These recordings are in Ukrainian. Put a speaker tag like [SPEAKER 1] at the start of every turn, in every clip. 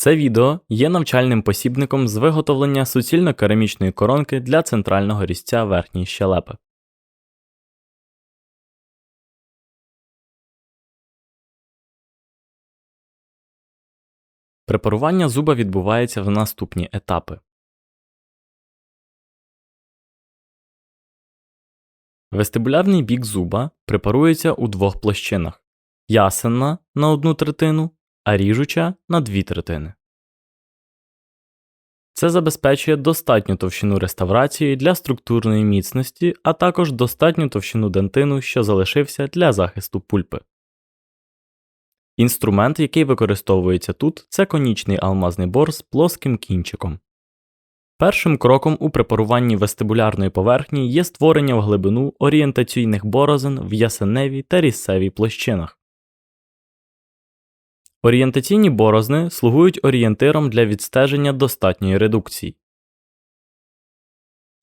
[SPEAKER 1] Це відео є навчальним посібником з виготовлення суцільно-керамічної коронки для центрального різця верхньої щелепи. Препарування зуба відбувається в наступні етапи. Вестибулярний бік зуба препарується у двох площинах ясенна на одну третину, а ріжуча на дві третини. Це забезпечує достатню товщину реставрації для структурної міцності, а також достатню товщину дентину, що залишився для захисту пульпи. Інструмент, який використовується тут, це конічний алмазний бор з плоским кінчиком. Першим кроком у препаруванні вестибулярної поверхні є створення в глибину орієнтаційних борозен в ясеневій та різцевій площинах. Орієнтаційні борозни слугують орієнтиром для відстеження достатньої редукції.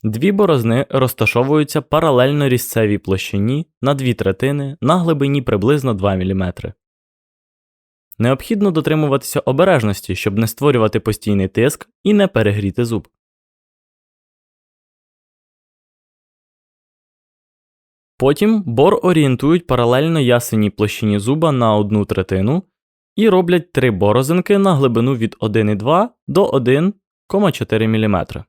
[SPEAKER 1] Дві борозни розташовуються паралельно різцевій площині на дві третини на глибині приблизно 2 мм. Необхідно дотримуватися обережності, щоб не створювати постійний тиск і не перегріти зуб. Потім бор орієнтують паралельно ясеній площині зуба на одну третину і роблять три борозинки на глибину від 1,2 до 1,4 мм.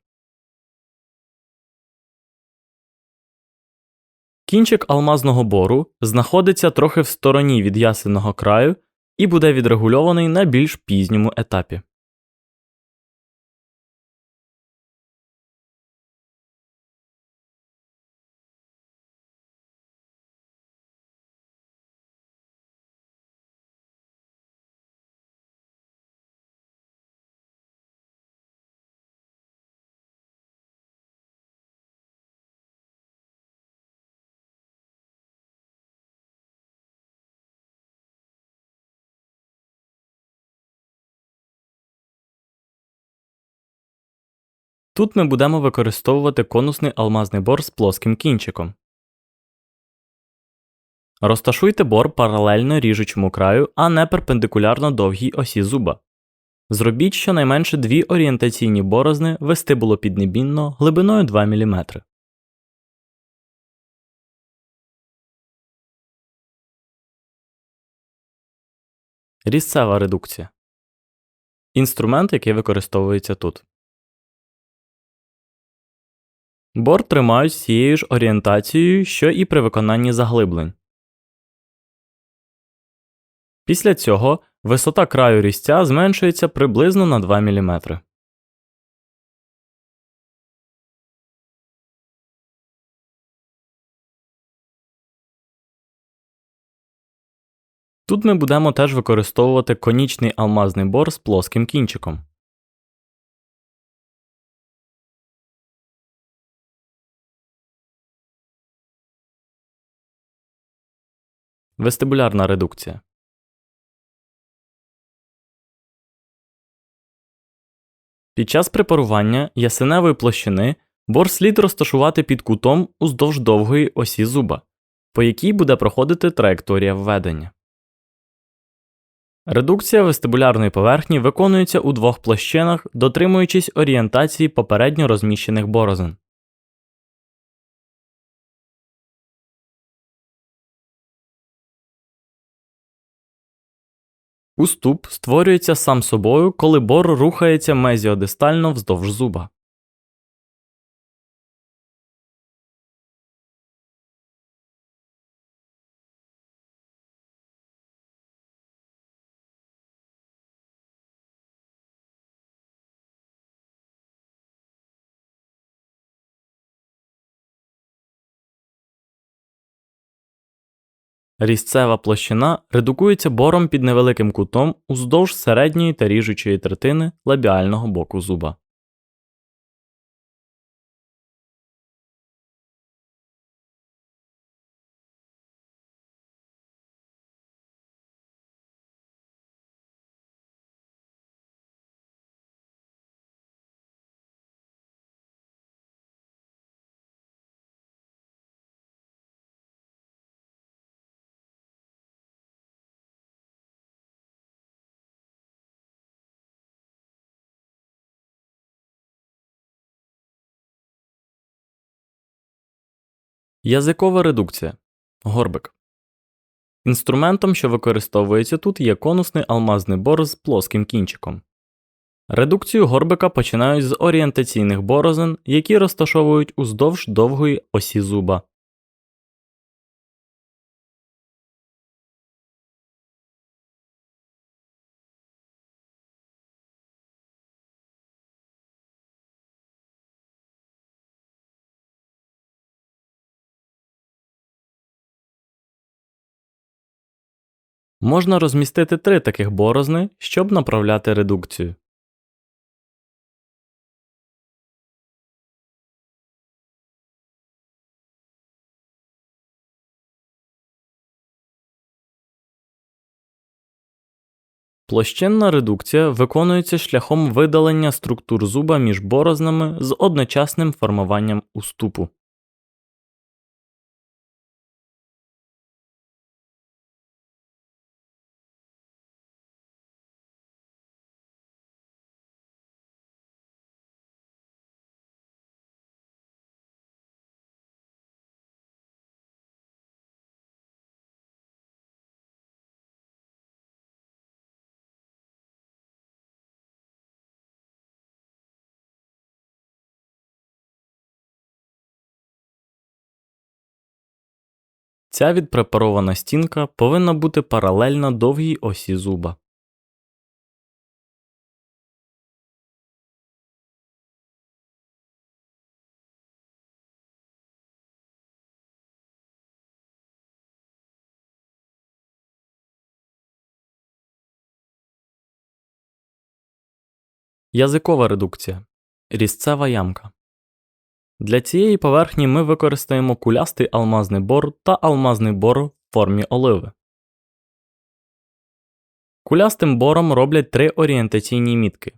[SPEAKER 1] Кінчик алмазного бору знаходиться трохи в стороні від ясеного краю і буде відрегульований на більш пізньому етапі. Тут ми будемо використовувати конусний алмазний бор з плоским кінчиком. Розташуйте бор паралельно ріжучому краю, а не перпендикулярно довгій осі зуба. Зробіть щонайменше дві орієнтаційні борозни вестибулопіднебінно глибиною 2 мм. Різцева редукція. Інструмент, який використовується тут. Бор тримають з ж орієнтацією, що і при виконанні заглиблень. Після цього висота краю різця зменшується приблизно на 2 мм. Тут ми будемо теж використовувати конічний алмазний бор з плоским кінчиком. Вестибулярна редукція. Під час препарування ясеневої площини бор слід розташувати під кутом уздовж довгої осі зуба, по якій буде проходити траєкторія введення. Редукція вестибулярної поверхні виконується у двох площинах, дотримуючись орієнтації попередньо розміщених борозен. Уступ створюється сам собою, коли бор рухається мезіодистально вздовж зуба. Різцева площина редукується бором під невеликим кутом уздовж середньої та ріжучої третини лабіального боку зуба. Язикова редукція. Горбик. Інструментом, що використовується тут, є конусний алмазний бор з плоским кінчиком. Редукцію горбика починають з орієнтаційних борозен, які розташовують уздовж довгої осі зуба. Можна розмістити три таких борозни, щоб направляти редукцію. Площинна редукція виконується шляхом видалення структур зуба між борознами з одночасним формуванням уступу. Ця відпрепарована стінка повинна бути паралельна довгій осі зуба. Язикова редукція. Різцева ямка. Для цієї поверхні ми використаємо кулястий алмазний бор та алмазний бор в формі оливи. Кулястим бором роблять три орієнтаційні мітки.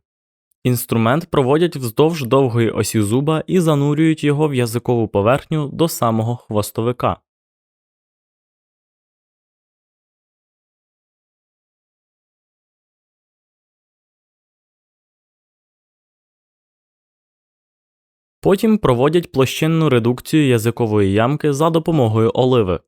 [SPEAKER 1] Інструмент проводять вздовж довгої осі зуба і занурюють його в язикову поверхню до самого хвостовика. Потім проводять площинну редукцію язикової ямки за допомогою оливи.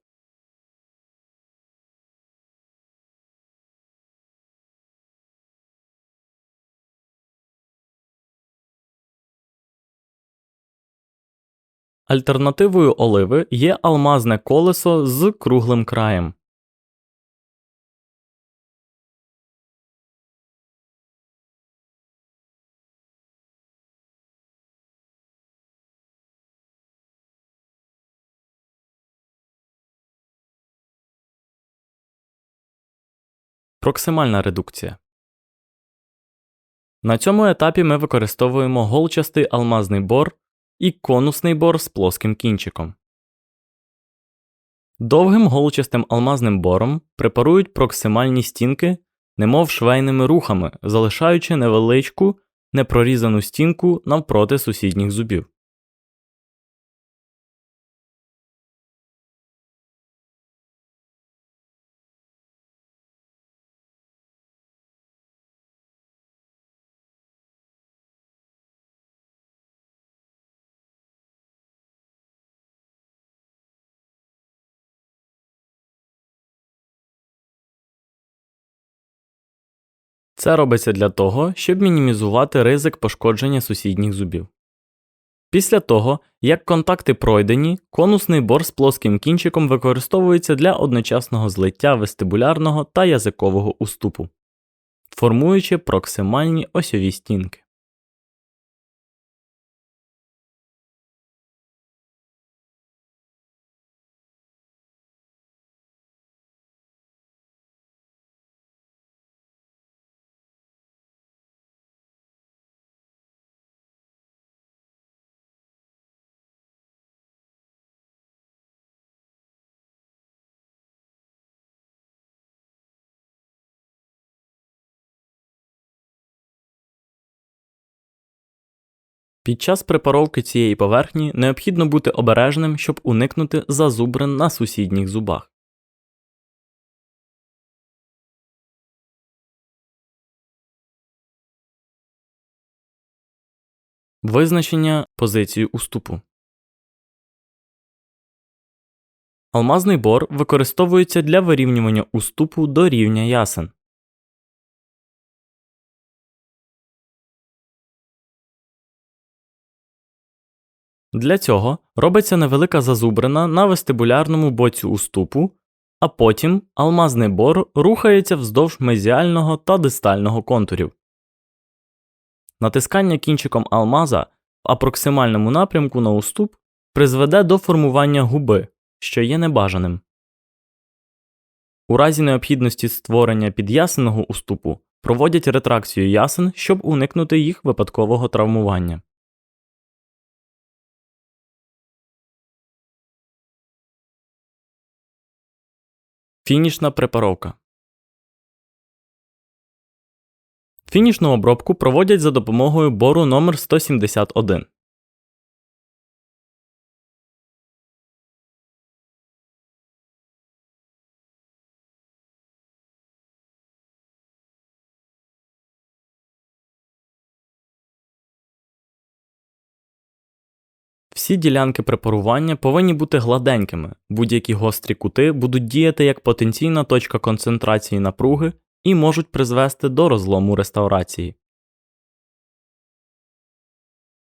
[SPEAKER 1] Альтернативою оливи є алмазне колесо з круглим краєм. Проксимальна редукція. На цьому етапі ми використовуємо голчастий алмазний бор і конусний бор з плоским кінчиком. Довгим голчастим алмазним бором препарують проксимальні стінки, немов швейними рухами, залишаючи невеличку непрорізану стінку навпроти сусідніх зубів. Це робиться для того, щоб мінімізувати ризик пошкодження сусідніх зубів. Після того, як контакти пройдені, конусний бор з плоским кінчиком використовується для одночасного злиття вестибулярного та язикового уступу, формуючи проксимальні осьові стінки. Під час препаровки цієї поверхні необхідно бути обережним, щоб уникнути зазубрин на сусідніх зубах. Визначення позиції уступу. Алмазний бор використовується для вирівнювання уступу до рівня ясен. Для цього робиться невелика зазубрина на вестибулярному боці уступу, а потім алмазний бор рухається вздовж мезіального та дистального контурів. Натискання кінчиком алмаза в апроксимальному напрямку на уступ призведе до формування губи, що є небажаним. У разі необхідності створення під'ясеного уступу проводять ретракцію ясен, щоб уникнути їх випадкового травмування. Фінішна препаровка. Фінішну обробку проводять за допомогою бору номер 171. Всі ділянки препарування повинні бути гладенькими, будь-які гострі кути будуть діяти як потенційна точка концентрації напруги і можуть призвести до розлому реставрації.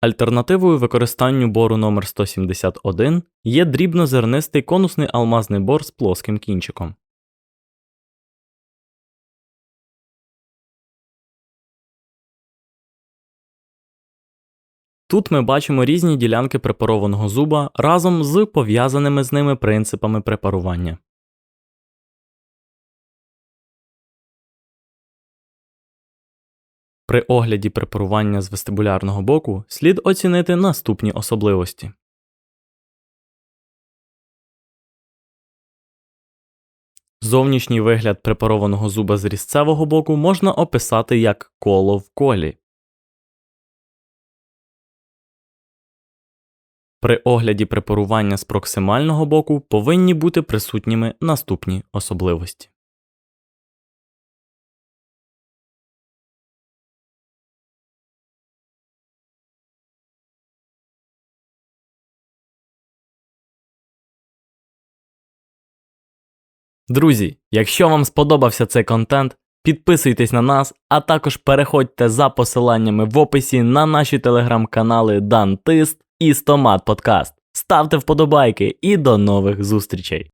[SPEAKER 1] Альтернативою використанню бору номер 171 є дрібнозернистий конусний алмазний бор з плоским кінчиком. Тут ми бачимо різні ділянки препарованого зуба разом з пов'язаними з ними принципами препарування. При огляді препарування з вестибулярного боку слід оцінити наступні особливості. Зовнішній вигляд препарованого зуба з різцевого боку можна описати як коло в колі. При огляді препарування з проксимального боку повинні бути присутніми наступні особливості. Друзі, якщо вам сподобався цей контент, підписуйтесь на нас, а також переходьте за посиланнями в описі на наші телеграм-канали Дантист і Стомат Подкаст. Ставте вподобайки і до нових зустрічей!